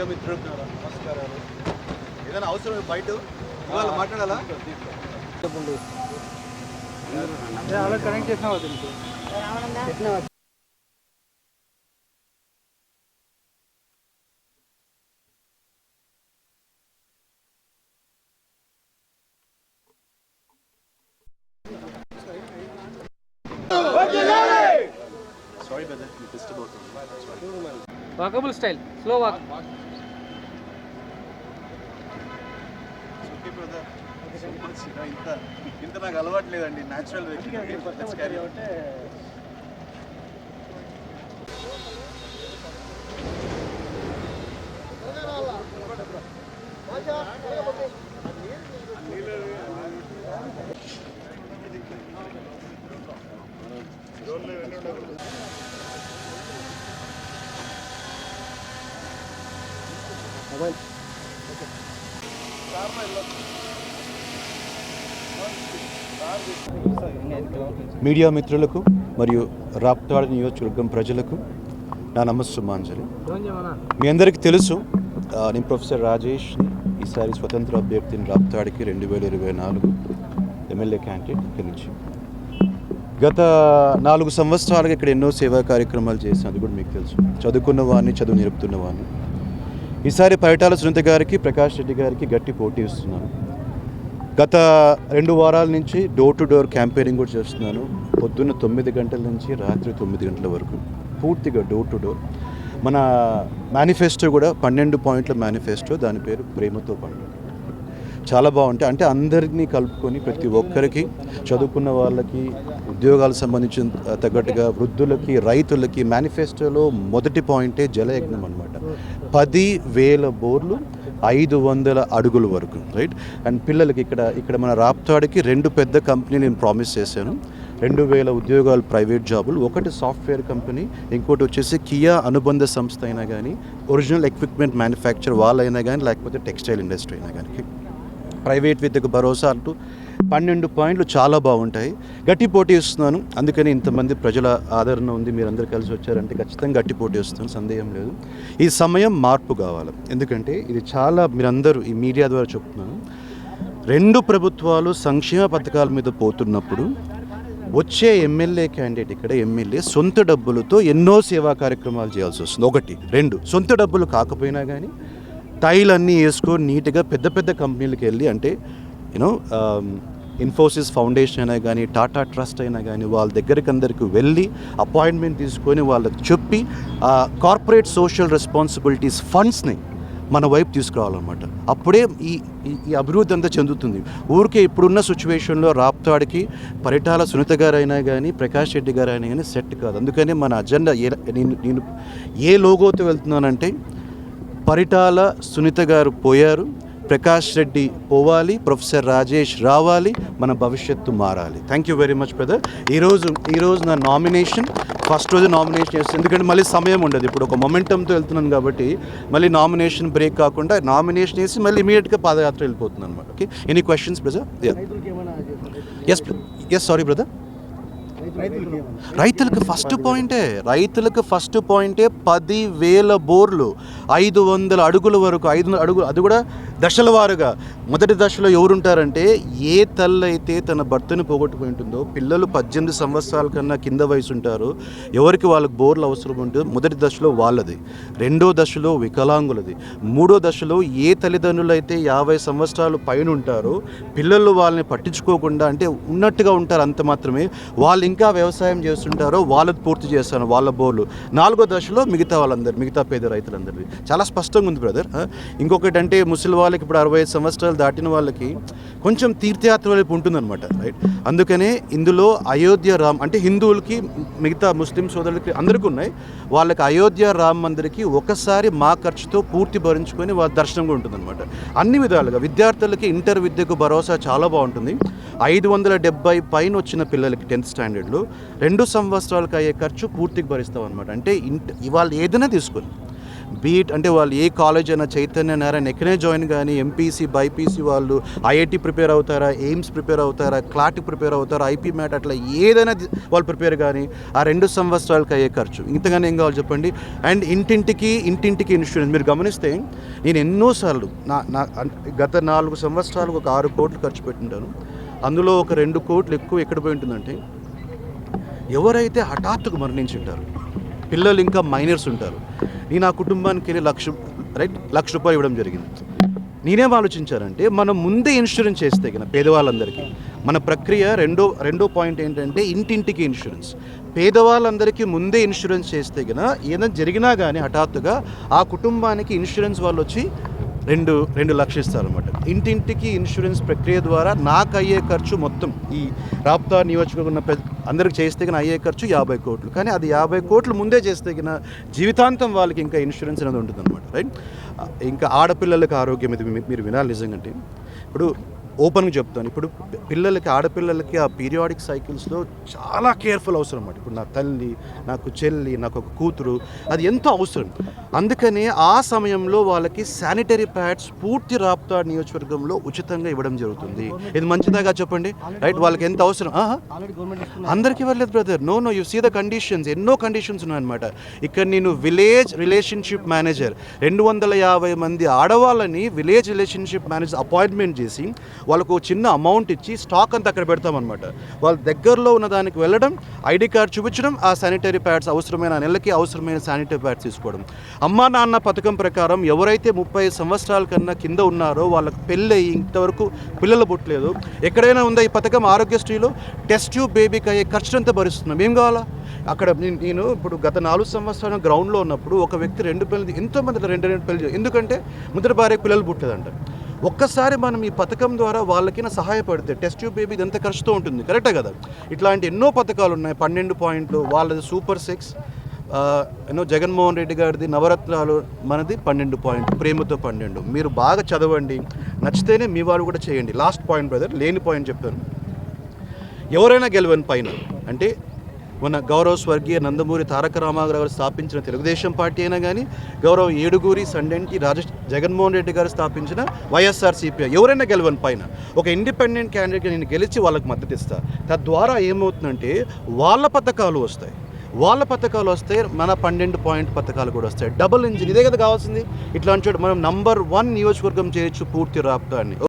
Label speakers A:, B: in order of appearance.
A: Media మిత్రులకు నమస్కారాలు. ఏదైనా అవసరం బయట ఇవాళ మాట్లాడాలా?
B: అలా కనెక్ట్
A: అవుతుంది.
B: వాకబుల్ స్టైల్ స్లో వాక్
A: ఇంత ఇంత నాకు అలవాటు లేదండి న్యాచురల్ క్యారీ మీడియా మిత్రులకు మరియు రాప్తాడ నియోజకవర్గం ప్రజలకు నా నమస్సుమాంజలి. మీ అందరికీ తెలుసు నేను ప్రొఫెసర్ రాజేష్ ఈసారి స్వతంత్ర అభ్యర్థిని రాప్తాడికి రెండు వేల ఇరవై నాలుగు ఎమ్మెల్యే క్యాండిడేట్ గెలిచి నుంచి. గత నాలుగు సంవత్సరాలుగా ఇక్కడ ఎన్నో సేవా కార్యక్రమాలు చేశాను అది కూడా మీకు తెలుసు. చదువుకున్న వాడిని చదువు నేర్పుతున్న వాడిని. ఈసారి పరిటాల సునీత గారికి ప్రకాష్ రెడ్డి గారికి గట్టి పోటీ ఇస్తున్నాను. గత రెండు వారాల నుంచి డోర్ టు డోర్ క్యాంపెయినింగ్ కూడా చేస్తున్నాను. పొద్దున్న తొమ్మిది గంటల నుంచి రాత్రి తొమ్మిది గంటల వరకు పూర్తిగా డోర్ టు డోర్ మన మేనిఫెస్టో కూడా పన్నెండు పాయింట్ల మేనిఫెస్టో దాని పేరు ప్రేమతో పండుగ చాలా బాగుంటాయి. అంటే అందరినీ కలుపుకొని ప్రతి ఒక్కరికి చదువుకున్న వాళ్ళకి ఉద్యోగాలకు సంబంధించిన తగ్గట్టుగా వృద్ధులకి రైతులకి మేనిఫెస్టోలో మొదటి పాయింటే జలయజ్ఞం అనమాట పది వేల బోర్లు ఐదు వందల అడుగుల వరకు రైట్ అండ్ పిల్లలకి ఇక్కడ ఇక్కడ మన రాప్తాడికి రెండు పెద్ద కంపెనీ నేను ప్రామిస్ చేశాను. రెండు వేల ఉద్యోగాలు ప్రైవేట్ జాబులు ఒకటి సాఫ్ట్వేర్ కంపెనీ ఇంకోటి వచ్చేసి కియా అనుబంధ సంస్థ అయినా కానీ ఒరిజినల్ ఎక్విప్మెంట్ మ్యానుఫ్యాక్చర్ వాళ్ళైనా కానీ లేకపోతే టెక్స్టైల్ ఇండస్ట్రీ అయినా కానీ ప్రైవేట్ విద్యకు భరోసా అంటూ పన్నెండు పాయింట్లు చాలా బాగుంటాయి. గట్టి పోటీ ఇస్తున్నాను అందుకని ఇంతమంది ప్రజల ఆదరణ ఉంది. మీరందరూ కలిసి వచ్చారంటే ఖచ్చితంగా గట్టి పోటీ ఇస్తున్నాను సందేహం లేదు. ఈ సమయం మార్పు కావాలి. ఎందుకంటే ఇది చాలా మీరందరూ ఈ మీడియా ద్వారా చెప్తున్నాను. రెండు ప్రభుత్వాలు సంక్షేమ పథకాల మీద పోతున్నప్పుడు వచ్చే ఎమ్మెల్యే క్యాండిడేట్ ఇక్కడ ఎమ్మెల్యే సొంత డబ్బులతో ఎన్నో సేవా కార్యక్రమాలు చేయాల్సి వస్తుంది. ఒకటి రెండు. సొంత డబ్బులు కాకపోయినా కానీ టైల్ అన్నీ వేసుకొని నీట్గా పెద్ద పెద్ద కంపెనీలకు వెళ్ళి అంటే యూనో ఇన్ఫోసిస్ ఫౌండేషన్ అయినా కానీ టాటా ట్రస్ట్ అయినా కానీ వాళ్ళ దగ్గరికి అందరికి వెళ్ళి అపాయింట్మెంట్ తీసుకొని వాళ్ళకి చెప్పి కార్పొరేట్ సోషల్ రెస్పాన్సిబిలిటీస్ ఫండ్స్ని మన వైపు తీసుకురావాలన్నమాట. అప్పుడే ఈ ఈ- అభివృద్ధి అంతా చెందుతుంది. ఊరికే ఇప్పుడున్న సిచ్యువేషన్లో రాప్తాడికి పరిటాల సునీత గారైనా కానీ ప్రకాష్ రెడ్డి గారైనా కానీ సెట్ కాదు. అందుకనే మన అజెండా ఏ నేను నేను ఏ లోగోతో వెళ్తున్నానంటే పరిటాల సునీత గారు పోయారు. ప్రకాష్ రెడ్డి పోవాలి ప్రొఫెసర్ రాజేష్ రావాలి మన భవిష్యత్తు మారాలి. Thank you very much brother ఈరోజు ఈరోజు నా నామినేషన్ ఫస్ట్ రోజు నామినేషన్ చేస్తాను ఎందుకంటే మళ్ళీ సమయం ఉండదు. ఇప్పుడు ఒక మొమెంటంతో వెళ్తున్నాను కాబట్టి మళ్ళీ నామినేషన్ బ్రేక్ కాకుండా నామినేషన్ వేసి మళ్ళీ ఇమీడియట్గా పాదయాత్ర వెళ్ళిపోతున్నాను అనమాట okay any questions brother yes yes sorry brother రైతులకు ఫస్ట్ పాయింటే రైతులకు ఫస్ట్ పాయింటే పది వేల బోర్లు ఐదు వందల అడుగుల వరకు ఐదు వందల అడుగులు అది కూడా దశల వారుగా. మొదటి దశలో ఎవరుంటారంటే ఏ తల్లి అయితే తన భర్తను పోగొట్టుకుని ఉంటుందో పిల్లలు పద్దెనిమిది సంవత్సరాల కన్నా కింద వయసు ఉంటారు ఎవరికి వాళ్ళకి బోర్లు అవసరం ఉంటుందో మొదటి దశలో వాళ్ళది. రెండో దశలో వికలాంగులది. మూడో దశలో ఏ తల్లిదండ్రులు అయితే యాభై సంవత్సరాలు పైన ఉంటారో పిల్లలు వాళ్ళని పట్టించుకోకుండా అంటే ఉన్నట్టుగా ఉంటారు అంత మాత్రమే. వాళ్ళు ఇంకా వ్యవసాయం చేస్తుంటారో వాళ్ళది పూర్తి చేస్తాను వాళ్ళ బోర్లు. నాలుగో దశలో మిగతా వాళ్ళందరూ మిగతా పేద రైతులందరిది చాలా స్పష్టంగా ఉంది బ్రదర్ ఇంకొకటి అంటే ముసలి వాళ్ళకి ఇప్పుడు అరవై ఐదు సంవత్సరాలు దాటిన వాళ్ళకి కొంచెం తీర్థయాత్ర వైపు ఉంటుందన్నమాట రైట్ అందుకనే ఇందులో అయోధ్య రామ్ అంటే హిందువులకి మిగతా ముస్లిం సోదరులకి అందరికీ ఉన్నాయి. వాళ్ళకి అయోధ్య రామ్ మందిరికి ఒకసారి మా ఖర్చుతో పూర్తి భరించుకొని వాళ్ళ దర్శనం కూడా ఉంటుందన్నమాట. అన్ని విధాలుగా విద్యార్థులకి ఇంటర్ విద్యకు భరోసా చాలా బాగుంటుంది. ఐదు వందల డెబ్బై పైన వచ్చిన పిల్లలకి టెన్త్ స్టాండర్డ్. పీరియడ్లో రెండు సంవత్సరాలకు అయ్యే ఖర్చు పూర్తిగా భరిస్తాం అనమాట అంటే ఇంట్ ఇవాళ ఏదైనా తీసుకుని బీట్ అంటే వాళ్ళు ఏ కాలేజ్ అయినా చైతన్య నారాయణ ఎక్కడే జాయిన్ కానీ ఎంపీసీ బైపీసీ వాళ్ళు ఐఐటి ప్రిపేర్ అవుతారా ఎయిమ్స్ ప్రిపేర్ అవుతారా క్లాట్ ప్రిపేర్ అవుతారా ఐపీ మ్యాట్ అట్లా ఏదైనా వాళ్ళు ప్రిపేర్ కానీ ఆ రెండు సంవత్సరాలకు అయ్యే ఖర్చు. ఇంతగానే ఏం కావాలి చెప్పండి? అండ్ ఇంటింటికి ఇంటింటికి ఇన్సూరెన్స్ మీరు గమనిస్తే నేను ఎన్నోసార్లు నా నా గత నాలుగు సంవత్సరాలకు ఒక ఆరు కోట్లు ఖర్చు పెట్టుంటాను. అందులో ఒక రెండు కోట్లు ఎక్కువ ఎక్కడ పోయి ఉంటుందంటే ఎవరైతే హఠాత్తుకు మరణించి ఉంటారు పిల్లలు ఇంకా మైనర్స్ ఉంటారు నేను ఆ కుటుంబానికి వెళ్ళి లక్ష రైట్ లక్ష రూపాయలు ఇవ్వడం జరిగింది. నేనేం ఆలోచించానంటే మనం ముందే ఇన్సూరెన్స్ చేస్తే కదా పేదవాళ్ళందరికీ మన ప్రక్రియ రెండో రెండో పాయింట్ ఏంటంటే ఇంటింటికి ఇన్సూరెన్స్. పేదవాళ్ళందరికీ ముందే ఇన్సూరెన్స్ చేస్తే కదా ఏదైనా జరిగినా కానీ హఠాత్తుగా ఆ కుటుంబానికి ఇన్సూరెన్స్ వాళ్ళు వచ్చి రెండు రెండు లక్షలు ఇస్తారనమాట ఇంటింటికి ఇన్సూరెన్స్ ప్రక్రియ ద్వారా నాకు అయ్యే ఖర్చు మొత్తం ఈ రాప్తా నియోజకవర్గం పెద్ద అందరికి చేస్తే కానీ అయ్యే ఖర్చు యాభై కోట్లు. కానీ అది యాభై కోట్లు ముందే చేస్తే కన్నా జీవితాంతం వాళ్ళకి ఇంకా ఇన్సూరెన్స్ అనేది ఉంటుంది అనమాట రైట్? ఇంకా ఆడపిల్లలకు ఆరోగ్యం ఇది మీరు వినాలి నిజంగా ఇప్పుడు ఓపెన్గా చెప్తాను. ఇప్పుడు పిల్లలకి ఆడపిల్లలకి ఆ పీరియాడిక్ సైకిల్స్లో చాలా కేర్ఫుల్ అవసరం అన్నమాట. ఇప్పుడు నా తల్లి నాకు చెల్లి నాకు ఒక కూతురు అది ఎంతో అవసరం. అందుకనే ఆ సమయంలో వాళ్ళకి శానిటరీ ప్యాడ్స్ పూర్తి రాప్తా నియోజకవర్గంలో ఉచితంగా ఇవ్వడం జరుగుతుంది. ఇది మంచిదాగా చెప్పండి? రైట్? వాళ్ళకి ఎంత అవసరం? అందరికీ ఇవ్వలేదు brother. No no. You see the conditions. ఎన్నో కండిషన్స్ ఉన్నాయన్నమాట. ఇక్కడ నేను విలేజ్ రిలేషన్షిప్ మేనేజర్. రెండు వందల యాభై మంది ఆడవాళ్ళని విలేజ్ రిలేషన్షిప్ మేనేజర్ అపాయింట్మెంట్ చేసి వాళ్ళకు చిన్న అమౌంట్ ఇచ్చి స్టాక్ అంతా అక్కడ పెడతామన్నమాట. వాళ్ళ దగ్గరలో ఉన్న దానికి వెళ్ళడం ఐడి కార్డ్ చూపించడం ఆ శానిటరీ ప్యాడ్స్ అవసరమైన నెలకి అవసరమైన శానిటరీ ప్యాడ్స్ తీసుకోవడం. అమ్మా నాన్న పథకం ప్రకారం ఎవరైతే ముప్పై సంవత్సరాల కన్నా కింద ఉన్నారో వాళ్ళకి పెళ్ళి అయ్యి ఇంతవరకు పిల్లలు పుట్టలేదు. ఎక్కడైనా ఉందా ఈ పథకం? ఆరోగ్యశ్రీలో టెస్ట్ ట్యూబ్ బేబీకి అయ్యే ఖర్చు అంతా భరిస్తున్నాం. ఏం కావాలా? అక్కడ నేను- ఇప్పుడు గత నాలుగు సంవత్సరాలు గ్రౌండ్లో ఉన్నప్పుడు ఒక వ్యక్తి రెండు పిల్లలు ఎంతోమంది రెండు రెండు పెళ్ళి ఎందుకంటే ముద్ర భార్య పిల్లలు పుట్టేదంట. ఒక్కసారి మనం ఈ పథకం ద్వారా వాళ్ళకి సహాయపడితే టెస్ట్ ట్యూబ్ బేబీ ఎంత ఖర్చుతో ఉంటుంది? కరెక్టే కదా? ఇట్లాంటి ఎన్నో పథకాలు ఉన్నాయి. పన్నెండు పాయింట్లు వాళ్ళది సూపర్ సిక్స్ ఎన్నో జగన్మోహన్ రెడ్డి గారిది నవరత్నాలు మనది పన్నెండు పాయింట్ ప్రేమతో పన్నెండు. మీరు బాగా చదవండి. నచ్చితేనే మీ వాళ్ళు కూడా చేయండి. లాస్ట్ పాయింట్ బ్రదర్ లేని పాయింట్ చెప్తాను. ఎవరైనా గెలవని పైన అంటే మన గౌరవ స్వర్గీయ నందమూరి తారక రామారావు గారు స్థాపించిన తెలుగుదేశం పార్టీ అయినా కానీ గౌరవ ఏడుగురి సండెంటి రాజ జగన్మోహన్ రెడ్డి గారు స్థాపించిన వైఎస్ఆర్ సిపిఐ ఎవరైనా గెలవని పైన. ఒక ఇండిపెండెంట్ క్యాండిడేట్ నేను గెలిచి వాళ్ళకి మద్దతు ఇస్తాను తద్వారా ఏమవుతుందంటే వాళ్ళ పథకాలు వస్తాయి. వాళ్ళ పథకాలు వస్తే మన పన్నెండు పాయింట్ పథకాలు కూడా వస్తాయి. డబుల్ ఇంజిన్ ఇదే కదా కావాల్సింది. ఇట్లాంటి చోట మనం నంబర్ వన్ నియోజకవర్గం చేయొచ్చు పూర్తి రాప్తాన్ని.